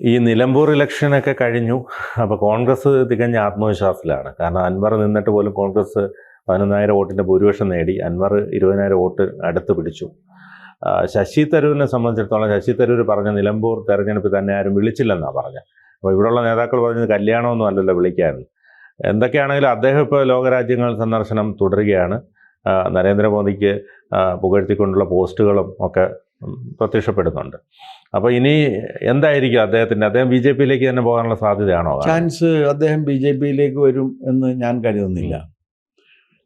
ഈ നിലമ്പൂർ ഇലക്ഷനൊക്കെ കഴിഞ്ഞു. അപ്പോൾ കോൺഗ്രസ് തികഞ്ഞ ആത്മവിശ്വാസത്തിലാണ്. കാരണം അൻവർ നിന്നിട്ട് പോലും കോൺഗ്രസ് പതിനൊന്നായിരം വോട്ടിന്റെ ഭൂരിപക്ഷം നേടി. അൻവർ ഇരുപതിനായിരം വോട്ട് അടുത്ത് പിടിച്ചു. ശശി തരൂരിനെ സംബന്ധിച്ചിടത്തോളം ശശി തരൂർ പറഞ്ഞ നിലമ്പൂർ തെരഞ്ഞെടുപ്പ് തന്നെ ആരും വിളിച്ചില്ലെന്നാണ് പറഞ്ഞത് അപ്പോൾ ഇവിടെയുള്ള നേതാക്കൾ പറഞ്ഞത് കല്യാണമൊന്നും അല്ലല്ലോ വിളിക്കാൻ. എന്തൊക്കെയാണെങ്കിലും അദ്ദേഹം ഇപ്പോൾ ലോകരാജ്യങ്ങൾ സന്ദർശനം തുടരുകയാണ്. നരേന്ദ്രമോദിക്ക് പുകഴ്ത്തിക്കൊണ്ടുള്ള പോസ്റ്റുകളും ഒക്കെ പ്രത്യക്ഷപ്പെടുന്നുണ്ട്. അപ്പോൾ ഇനി എന്തായിരിക്കും അദ്ദേഹത്തിന്റെ? അദ്ദേഹം ബി ജെ പിയിലേക്ക് തന്നെ പോകാനുള്ള സാധ്യതയാണോ? ചാൻസ് അദ്ദേഹം ബി ജെ പിയിലേക്ക് വരും എന്ന് ഞാൻ കരുതുന്നില്ല.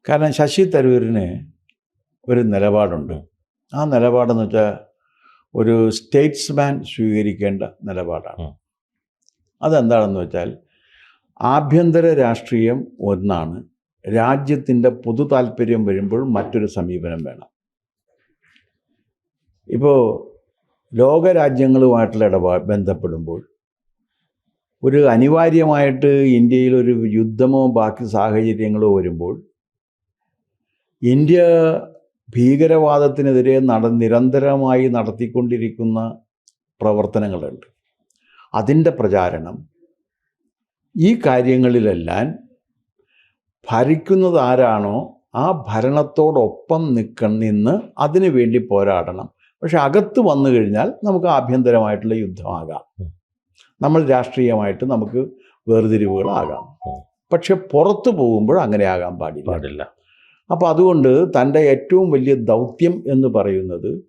കാരണം ശശി തരൂരിന് ഒരു നിലപാടുണ്ട്. ആ നിലപാടെന്ന് വെച്ചാൽ ഒരു സ്റ്റേറ്റ്സ്മാൻ സ്വീകരിക്കേണ്ട നിലപാടാണ്. അതെന്താണെന്ന് വെച്ചാൽ ആഭ്യന്തര രാഷ്ട്രീയം ഒന്നാണ്. രാജ്യത്തിന്റെ പൊതു താല്പര്യം വരുമ്പോൾ മറ്റൊരു സമീപനം വേണം. ഇപ്പോൾ ലോകരാജ്യങ്ങളുമായിട്ടുള്ള ഇടപാ ബന്ധപ്പെടുമ്പോൾ ഒരു അനിവാര്യമായിട്ട് ഇന്ത്യയിൽ ഒരു യുദ്ധമോ ബാക്കി സാഹചര്യങ്ങളോ വരുമ്പോൾ ഇന്ത്യ ഭീകരവാദത്തിനെതിരെ നട നിരന്തരമായി നടത്തിക്കൊണ്ടിരിക്കുന്ന പ്രവർത്തനങ്ങളുണ്ട്. അതിന്റെ പ്രചാരണം ഈ കാര്യങ്ങളിലെല്ലാം ഭരിക്കുന്നത് ആരാണോ ആ ഭരണത്തോടൊപ്പം നിൽക്ക നിന്ന് അതിനു വേണ്ടി പോരാടണം. പക്ഷെ അകത്ത് വന്നു കഴിഞ്ഞാൽ നമുക്ക് ആഭ്യന്തരമായിട്ടുള്ള യുദ്ധമാകാം. നമ്മൾ രാഷ്ട്രീയമായിട്ട് നമുക്ക് വേർതിരിവുകളാകാം. പക്ഷെ പുറത്തു പോകുമ്പോൾ അങ്ങനെ ആകാൻ പാടില്ല. പാടില്ല. അപ്പോൾ അതുകൊണ്ട് തന്റെ ഏറ്റവും വലിയ ദൗത്യം എന്ന് പറയുന്നത്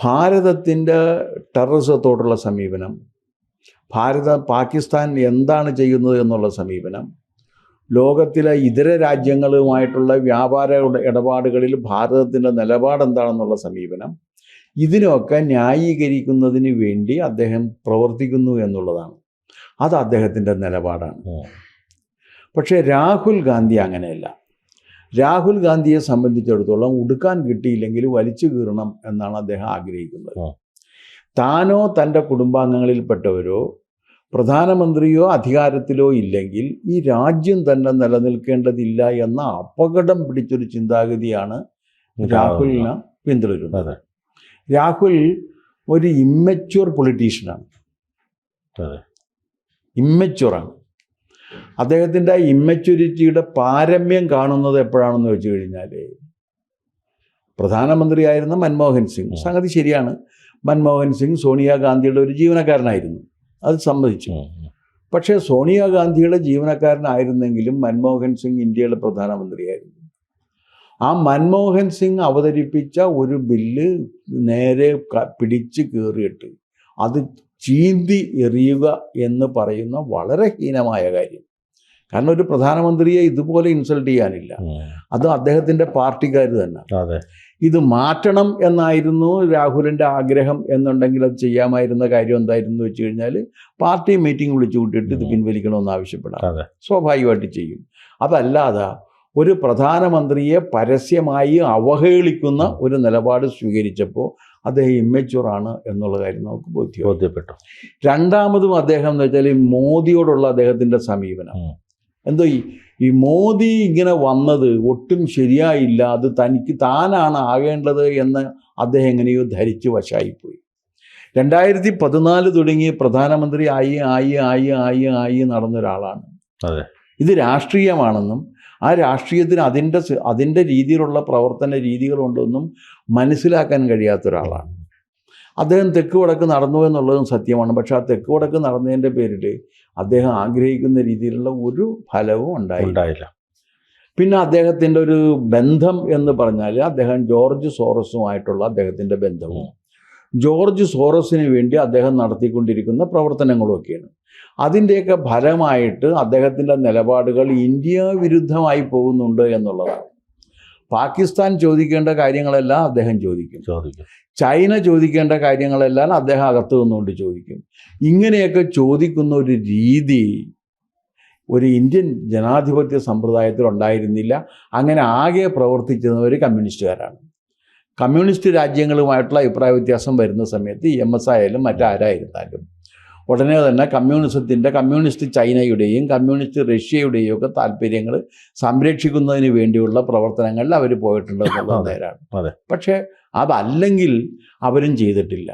ഭാരതത്തിന്റെ ടെററിസത്തോടുള്ള സമീപനം ഭാരത പാകിസ്ഥാൻ എന്താണ് ചെയ്യുന്നത് എന്നുള്ള സമീപനം ലോകത്തിലെ ഇതര രാജ്യങ്ങളുമായിട്ടുള്ള വ്യാപാര ഇടപാടുകളിൽ ഭാരതത്തിന്റെ നിലപാട് എന്താണെന്നുള്ള സമീപനം ഇതിനൊക്കെ ന്യായീകരിക്കുന്നതിന് വേണ്ടി അദ്ദേഹം പ്രവർത്തിക്കുന്നു എന്നുള്ളതാണ്. അത് അദ്ദേഹത്തിന്റെ നിലപാടാണ്. പക്ഷേ രാഹുൽ ഗാന്ധി അങ്ങനെയല്ല. രാഹുൽ ഗാന്ധിയെ സംബന്ധിച്ചിടത്തോളം ഉടുക്കാൻ കിട്ടിയില്ലെങ്കിൽ വലിച്ചു കീറണം എന്നാണ് അദ്ദേഹം ആഗ്രഹിക്കുന്നത്. താനോ തന്റെ കുടുംബാംഗങ്ങളിൽപ്പെട്ടവരോ പ്രധാനമന്ത്രിയോ അധികാരത്തിലോ ഇല്ലെങ്കിൽ ഈ രാജ്യം തന്നെ നിലനിൽക്കേണ്ടതില്ല എന്ന അപകടം പിടിച്ചൊരു ചിന്താഗതിയാണ് രാഹുലിനെ പിന്തുടരുന്നത്. രാഹുൽ ഒരു ഇമ്മച്യൂർ പൊളിറ്റീഷ്യനാണ് ഇമ്മച്യൂറാണ് അദ്ദേഹത്തിന്റെ ഇമ്മച്യൂരിറ്റിയുടെ പാരമ്യം കാണുന്നത് എപ്പോഴാണെന്ന് വെച്ച് കഴിഞ്ഞാൽ പ്രധാനമന്ത്രിയായിരുന്ന മൻമോഹൻ സിംഗ്. സംഗതി ശരിയാണ്. മൻമോഹൻ സിംഗ് സോണിയാഗാന്ധിയുടെ ഒരു ജീവനക്കാരനായിരുന്നു. അത് സമ്മതിച്ചു. പക്ഷേ സോണിയാഗാന്ധിയുടെ ജീവനക്കാരനായിരുന്നെങ്കിലും മൻമോഹൻ സിംഗ് ഇന്ത്യയുടെ പ്രധാനമന്ത്രിയായിരുന്നു. ആ മൻമോഹൻ സിംഗ് അവതരിപ്പിച്ച ഒരു ബില്ല് നേരെ പിടിച്ച് കയറിയിട്ട് അത് ചീന്തി എറിയുക എന്ന് പറയുന്ന വളരെ ഹീനമായ കാര്യം. കാരണം ഒരു പ്രധാനമന്ത്രിയെ ഇതുപോലെ ഇൻസൾട്ട് ചെയ്യാനില്ല. അത് അദ്ദേഹത്തിന്റെ പാർട്ടിക്കാർ തന്നെ. ഇത് മാറ്റണം എന്നായിരുന്നു രാഹുലിന്റെ ആഗ്രഹം എന്നുണ്ടെങ്കിൽ അത് ചെയ്യാമായിരുന്ന കാര്യം എന്തായിരുന്നു വെച്ച് കഴിഞ്ഞാൽ പാർട്ടി മീറ്റിംഗ് വിളിച്ചു കൂട്ടിയിട്ട് ഇത്. പിൻവലിക്കണമെന്ന് ആവശ്യപ്പെടാം. സ്വാഭാവികമായിട്ട് ചെയ്യും. അതല്ലാതെ ഒരു പ്രധാനമന്ത്രിയെ പരസ്യമായി അവഹേളിക്കുന്ന ഒരു നിലപാട് സ്വീകരിച്ചപ്പോൾ അദ്ദേഹം ഇമ്മച്ചുറാണ് എന്നുള്ള കാര്യം നമുക്ക് ബോധ്യം ബോധ്യപ്പെട്ടു. രണ്ടാമതും അദ്ദേഹം എന്ന് വെച്ചാൽ ഈ മോദിയോടുള്ള അദ്ദേഹത്തിന്റെ സമീപനം. എന്തോ ഈ ഈ മോദി ഇങ്ങനെ വന്നത് ഒട്ടും ശരിയായില്ല അത് തനിക്ക് താനാണ് ആകേണ്ടത് എന്ന് അദ്ദേഹം എങ്ങനെയോ ധരിച്ച് വശായിപ്പോയി. രണ്ടായിരത്തി പതിനാല് തുടങ്ങി പ്രധാനമന്ത്രി ആയി ആയി ആയി ആയി ആയി നടന്ന ഒരാളാണ്. ഇത് രാഷ്ട്രീയമാണെന്നും ആ രാഷ്ട്രീയത്തിന് അതിന്റെ അതിന്റെ രീതിയിലുള്ള പ്രവർത്തന രീതികളുണ്ടെന്നും മനസ്സിലാക്കാൻ കഴിയാത്ത ഒരാളാണ്. അദ്ദേഹം തെക്ക് വടക്ക് നടന്നു എന്നുള്ളതും സത്യമാണ്. പക്ഷേ ആ തെക്ക് വടക്ക് നടന്നതിന്റെ പേരിൽ അദ്ദേഹം ആഗ്രഹിക്കുന്ന രീതിയിലുള്ള ഒരു ഫലവും ഉണ്ടായില്ല. ഉണ്ടായില്ല. പിന്നെ അദ്ദേഹത്തിന്റെ ഒരു ബന്ധം എന്ന് പറഞ്ഞാൽ അദ്ദേഹം ജോർജ് സോറസുമായിട്ടുള്ള അദ്ദേഹത്തിന്റെ ബന്ധവും ജോർജ് സോറസിന് വേണ്ടി അദ്ദേഹം നടത്തിക്കൊണ്ടിരിക്കുന്ന പ്രവർത്തനങ്ങളുമൊക്കെയാണ് അതിന്റെയൊക്കെ ഫലമായിട്ട് അദ്ദേഹത്തിന്റെ നിലപാടുകൾ ഇന്ത്യ വിരുദ്ധമായി പോകുന്നുണ്ട് എന്നുള്ളതാണ്. പാകിസ്ഥാൻ ചോദിക്കേണ്ട കാര്യങ്ങളെല്ലാം അദ്ദേഹം ചോദിക്കും. ചോദിക്കും. ചൈന ചോദിക്കേണ്ട കാര്യങ്ങളെല്ലാം അദ്ദേഹം അകത്ത് നിന്നുകൊണ്ട് ചോദിക്കും. ഇങ്ങനെയൊക്കെ ചോദിക്കുന്ന ഒരു രീതി ഒരു ഇന്ത്യൻ ജനാധിപത്യ സമ്പ്രദായത്തിൽ ഉണ്ടായിരുന്നില്ല. അങ്ങനെ ആകെ പ്രവർത്തിച്ചിരുന്നവർ കമ്മ്യൂണിസ്റ്റുകാരാണ്. കമ്മ്യൂണിസ്റ്റ് രാജ്യങ്ങളുമായിട്ടുള്ള അഭിപ്രായ വ്യത്യാസം വരുന്ന സമയത്ത് എം എസ് ആയാലും മറ്റാരായിരുന്നാലും ഉടനെ തന്നെ കമ്മ്യൂണിസത്തിന്റെ കമ്മ്യൂണിസ്റ്റ് ചൈനയുടെയും കമ്മ്യൂണിസ്റ്റ് റഷ്യയുടെയും ഒക്കെ താല്പര്യങ്ങൾ സംരക്ഷിക്കുന്നതിന് വേണ്ടിയുള്ള പ്രവർത്തനങ്ങളിൽ അവർ പോയിട്ടുണ്ട് എന്നുള്ളത് നേരാണ്. പക്ഷേ അതല്ലെങ്കിൽ അവരും ചെയ്തിട്ടില്ല.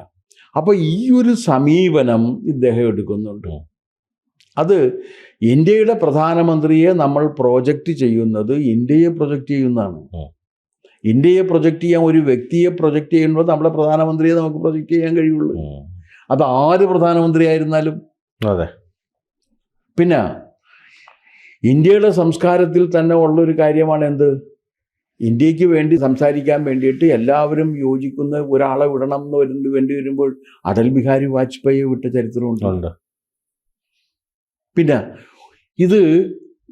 അപ്പോൾ ഈ ഒരു സമീപനം ഇദ്ദേഹം എടുക്കുന്നുണ്ട്. അത് ഇന്ത്യയുടെ പ്രധാനമന്ത്രിയെ നമ്മൾ പ്രോജക്റ്റ് ചെയ്യുന്നത് ഇന്ത്യയെ പ്രൊജക്റ്റ് ചെയ്യുന്നതാണ്. ഇന്ത്യയെ പ്രൊജക്റ്റ് ചെയ്യാൻ ഒരു വ്യക്തിയെ പ്രൊജക്റ്റ് ചെയ്യുമ്പോൾ നമ്മുടെ പ്രധാനമന്ത്രിയെ നമുക്ക് പ്രൊജക്റ്റ് ചെയ്യാൻ കഴിയുള്ളൂ. അത് ആര് പ്രധാനമന്ത്രി ആയിരുന്നാലും അതെ. പിന്നെ ഇന്ത്യയുടെ സംസ്കാരത്തിൽ തന്നെ ഉള്ളൊരു കാര്യമാണ് എന്ത്? ഇന്ത്യയ്ക്ക് വേണ്ടി സംസാരിക്കാൻ വേണ്ടിയിട്ട് എല്ലാവരും യോജിക്കുന്ന ഒരാളെ വിടണം എന്ന് വരുന്ന വേണ്ടി വരുമ്പോൾ അടൽ ബിഹാരി വാജ്പേയി വിട്ട ചരിത്രമുണ്ട്. പിന്നെ ഇത്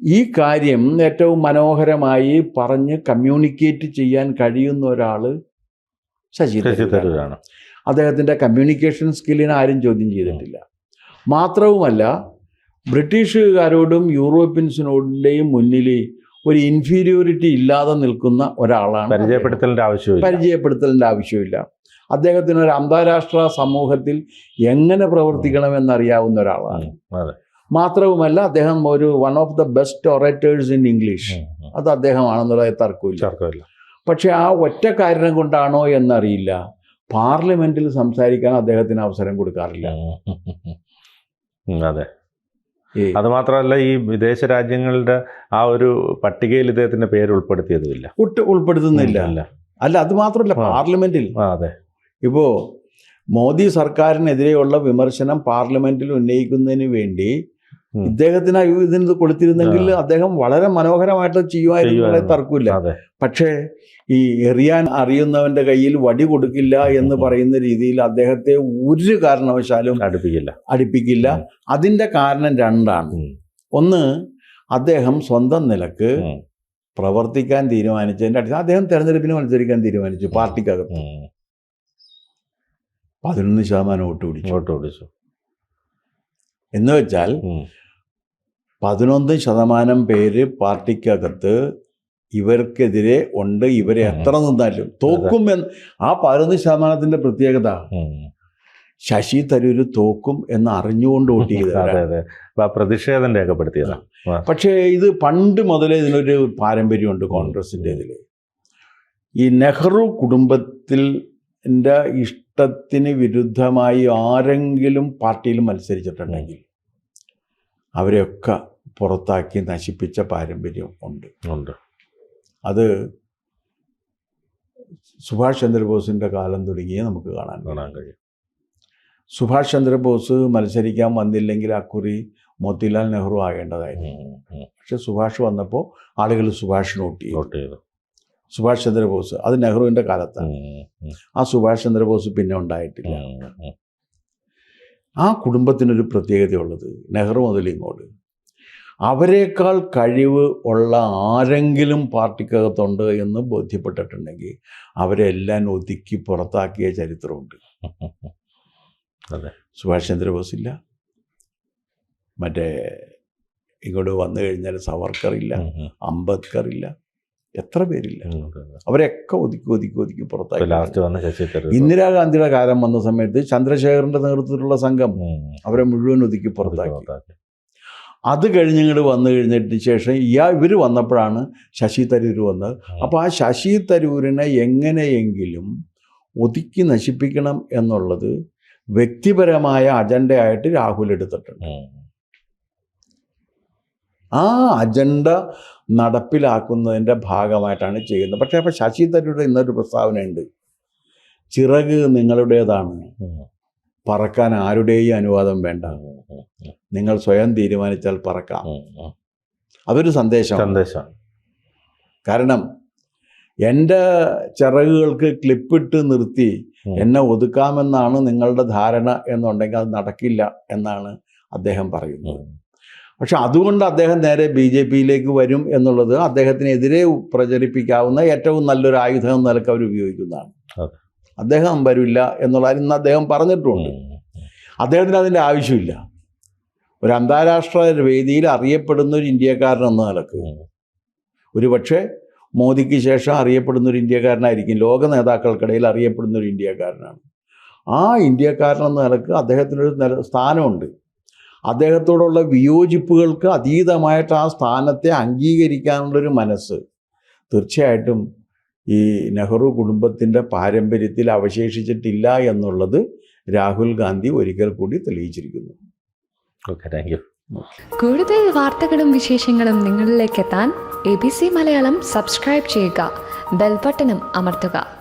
ഈ കാര്യം ഏറ്റവും മനോഹരമായി പറഞ്ഞ് കമ്മ്യൂണിക്കേറ്റ് ചെയ്യാൻ കഴിയുന്ന ഒരാൾ ശശി തരൂരാണ്. അദ്ദേഹത്തിന്റെ കമ്മ്യൂണിക്കേഷൻ സ്കില്ലിനെ ആരും ചോദ്യം ചെയ്തിട്ടില്ല. മാത്രവുമല്ല ബ്രിട്ടീഷുകാരോടും യൂറോപ്യൻസിനോടിന്റെയും മുന്നിൽ ഒരു ഇൻഫീരിയോറിറ്റി ഇല്ലാതെ നിൽക്കുന്ന ഒരാളാണ് പരിചയപ്പെടുത്തലിന്റെ ആവശ്യമില്ല. പരിചയപ്പെടുത്തലിന്റെ ആവശ്യമില്ല. അദ്ദേഹത്തിന് ഒരു അന്താരാഷ്ട്ര സമൂഹത്തിൽ എങ്ങനെ പ്രവർത്തിക്കണമെന്നറിയാവുന്ന ഒരാളാണ്. മാത്രവുമല്ല അദ്ദേഹം ഒരു one of the best orators in English. അത് അദ്ദേഹമാണെന്നുള്ള തർക്കമില്ല. തർക്കമില്ല. പക്ഷെ ആ ഒറ്റ കാരണം കൊണ്ടാണോ എന്നറിയില്ല. പാർലമെന്റിൽ സംസാരിക്കാൻ അദ്ദേഹത്തിന് അവസരം കൊടുക്കാറില്ല. അതെ. അത് മാത്രമല്ല ഈ വിദേശ രാജ്യങ്ങളുടെ ആ ഒരു പട്ടികയിൽ ഇദ്ദേഹത്തിന്റെ പേര് ഉൾപ്പെടുത്തിയതുമില്ല. ഒട്ട് ഉൾപ്പെടുത്തുന്നില്ല. അല്ല അത് മാത്രമല്ല പാർലമെന്റിൽ. അതെ. ഇപ്പോ മോദി സർക്കാരിനെതിരെയുള്ള വിമർശനം പാർലമെന്റിൽ ഉന്നയിക്കുന്നതിന് വേണ്ടി. ഇദ്ദേഹത്തിന് ഇതിന് കൊടുത്തിരുന്നെങ്കിൽ അദ്ദേഹം വളരെ മനോഹരമായിട്ട് ചെയ്യുമായിരുന്നു. തർക്കമില്ല. പക്ഷേ ഈ എറിയാൻ അറിയുന്നവന്റെ കയ്യിൽ വടി കൊടുക്കില്ല എന്ന് പറയുന്ന രീതിയിൽ അദ്ദേഹത്തെ ഒരു കാരണവശാലും അടുപ്പിക്കില്ല. അടുപ്പിക്കില്ല. അതിന്റെ കാരണം രണ്ടാണ്. ഒന്ന് അദ്ദേഹം സ്വന്തം നിലയ്ക്ക് പ്രവർത്തിക്കാൻ തീരുമാനിച്ചതിന്റെ അടിസ്ഥാനം അദ്ദേഹം തെരഞ്ഞെടുപ്പിന് മത്സരിക്കാൻ തീരുമാനിച്ചു പാർട്ടിക്കകത്ത്. പതിനൊന്ന് ശതമാനം വോട്ട് പിടിച്ചു. വോട്ട് ഓടിച്ചു എന്ന് വെച്ചാൽ പതിനൊന്ന് ശതമാനം പേര് പാർട്ടിക്കകത്ത് ഇവർക്കെതിരെ ഉണ്ട്. ഇവരെ എത്ര നിന്നാലും തോക്കും എന്ന്. ആ പതിനൊന്ന് ശതമാനത്തിന്റെ പ്രത്യേകത ശശി തരൂര് തോക്കും എന്ന് അറിഞ്ഞുകൊണ്ട് വോട്ട് ചെയ്തത് പ്രതിഷേധം രേഖപ്പെടുത്തിയതാ. പക്ഷേ ഇത് പണ്ട് മുതലേ ഇതിനൊരു പാരമ്പര്യമുണ്ട് കോൺഗ്രസിന്റെ ഇതിൽ ഈ നെഹ്റു കുടുംബത്തിൽ ന്റെ ഇഷ്ടത്തിന് വിരുദ്ധമായി ആരെങ്കിലും പാർട്ടിയിൽ മത്സരിച്ചിട്ടുണ്ടെങ്കിൽ അവരെയൊക്കെ പുറത്താക്കി നശിപ്പിച്ച പാരമ്പര്യം ഉണ്ട്. ഉണ്ട്. അത് സുഭാഷ് ചന്ദ്രബോസിന്റെ കാലം തുടങ്ങിയേ നമുക്ക് കാണാൻ കാണാൻ കഴിയും. സുഭാഷ് ചന്ദ്രബോസ് മത്സരിക്കാൻ വന്നില്ലെങ്കിൽ അക്കുറി മോത്തിലാൽ നെഹ്റു ആകേണ്ടതായിരുന്നു. പക്ഷെ സുഭാഷ് വന്നപ്പോൾ ആളുകൾ സുഭാഷ് നോട്ട് ചെയ്തു. സുഭാഷ് ചന്ദ്രബോസ് അത് നെഹ്റുവിന്റെ കാലത്താണ്. ആ സുഭാഷ് ചന്ദ്രബോസ് പിന്നെ ഉണ്ടായിട്ടില്ല. ആ കുടുംബത്തിനൊരു പ്രത്യേകതയുള്ളത് നെഹ്റു മുതൽ ഇങ്ങോട്ട്. അവരെക്കാൾ കഴിവ് ഉള്ള ആരെങ്കിലും പാർട്ടിക്കകത്തുണ്ട് എന്ന് ബോധ്യപ്പെട്ടിട്ടുണ്ടെങ്കിൽ അവരെല്ലാം ഒതുക്കി പുറത്താക്കിയ ചരിത്രമുണ്ട്. സുഭാഷ് ചന്ദ്രബോസ് ഇല്ല. മറ്റേ ഇങ്ങോട്ട് വന്നു കഴിഞ്ഞാൽ സവർക്കർ ഇല്ല. അംബേദ്കർ ഇല്ല. എത്ര പേരില്ല. അവരെയൊക്കെ ഒതുക്കി ഒതുക്കി ഒതുക്കി പുറത്തായി ലാസ്റ്റ് വന്ന ശശി ഇന്ദിരാഗാന്ധിയുടെ കാലം വന്ന സമയത്ത് ചന്ദ്രശേഖരന്റെ നേതൃത്വത്തിലുള്ള സംഘം അവരെ മുഴുവൻ ഒതുക്കി പുറത്താക്കി. അത് കഴിഞ്ഞിങ്ങോട് വന്നു കഴിഞ്ഞിട്ട് ശേഷം ഇയാ ഇവർ വന്നപ്പോഴാണ് ശശി തരൂർ വന്നത്. അപ്പോൾ ആ ശശി തരൂരിനെ എങ്ങനെയെങ്കിലും ഒതുക്കി നശിപ്പിക്കണം എന്നുള്ളത് വ്യക്തിപരമായ അജണ്ടയായിട്ട് രാഹുൽ എടുത്തിട്ടുണ്ട്. ആ അജണ്ട നടപ്പിലാക്കുന്നതിന്റെ ഭാഗമായിട്ടാണ് ചെയ്യുന്നത്. പക്ഷേ അപ്പോൾ ശശി തരൂരുടെ ഇന്നൊരു പ്രസ്താവനയുണ്ട്. ചിറക് നിങ്ങളുടേതാണ്. പറക്കാൻ ആരുടെയും അനുവാദം വേണ്ട. നിങ്ങൾ സ്വയം തീരുമാനിച്ചാൽ പറക്കാം. അതൊരു സന്ദേശം സന്ദേശം കാരണം എന്റെ ചിറകുകൾക്ക് ക്ലിപ്പിട്ട് നിർത്തി. എന്നെ ഒതുക്കാമെന്നാണ് നിങ്ങളുടെ ധാരണ എന്നുണ്ടെങ്കിൽ അത് നടക്കില്ല എന്നാണ് അദ്ദേഹം പറയുന്നത്. പക്ഷെ അതുകൊണ്ട് അദ്ദേഹം നേരെ ബി ജെ പിയിലേക്ക് വരും എന്നുള്ളത് അദ്ദേഹത്തിനെതിരെ പ്രചരിപ്പിക്കാവുന്ന ഏറ്റവും നല്ലൊരു ആയുധം എന്ന നിലയ്ക്ക് അവർ ഉപയോഗിക്കുന്നതാണ്. അദ്ദേഹം വരില്ല എന്നുള്ള ഇന്ന് അദ്ദേഹം പറഞ്ഞിട്ടുണ്ട്. അദ്ദേഹത്തിന് അതിന്റെ ആവശ്യമില്ല. ഒരു അന്താരാഷ്ട്ര വേദിയിൽ അറിയപ്പെടുന്ന ഒരു ഇന്ത്യക്കാരൻ എന്ന നിലയ്ക്ക്. ഒരുപക്ഷെ മോദിക്ക് ശേഷം അറിയപ്പെടുന്ന ഒരു ഇന്ത്യക്കാരനായിരിക്കും. ലോക നേതാക്കൾക്കിടയിൽ അറിയപ്പെടുന്ന ഒരു ഇന്ത്യക്കാരനാണ്. ആ ഇന്ത്യക്കാരൻ എന്ന നിലയ്ക്ക് അദ്ദേഹത്തിനൊരു നില സ്ഥാനമുണ്ട്. അദ്ദേഹത്തോടുള്ള വിയോജിപ്പുകൾക്ക് അതീതമായിട്ട് ആ സ്ഥാനത്തെ അംഗീകരിക്കാനുള്ളൊരു മനസ്സ്. തീർച്ചയായിട്ടും ഈ നെഹ്റു കുടുംബത്തിന്റെ പാരമ്പര്യത്തിൽ അവശേഷിച്ചിട്ടില്ല എന്നുള്ളത് രാഹുൽ ഗാന്ധി ഒരിക്കൽ കൂടി തെളിയിച്ചിരിക്കുന്നു. Okay thank you. കൂടുതൽ വാർത്തകളും വിശേഷങ്ങളും നിങ്ങളിലേക്ക് എത്താൻ A B C Malayalam subscribe ചെയ്യുക. ബെൽബട്ടനും അമർത്തുക.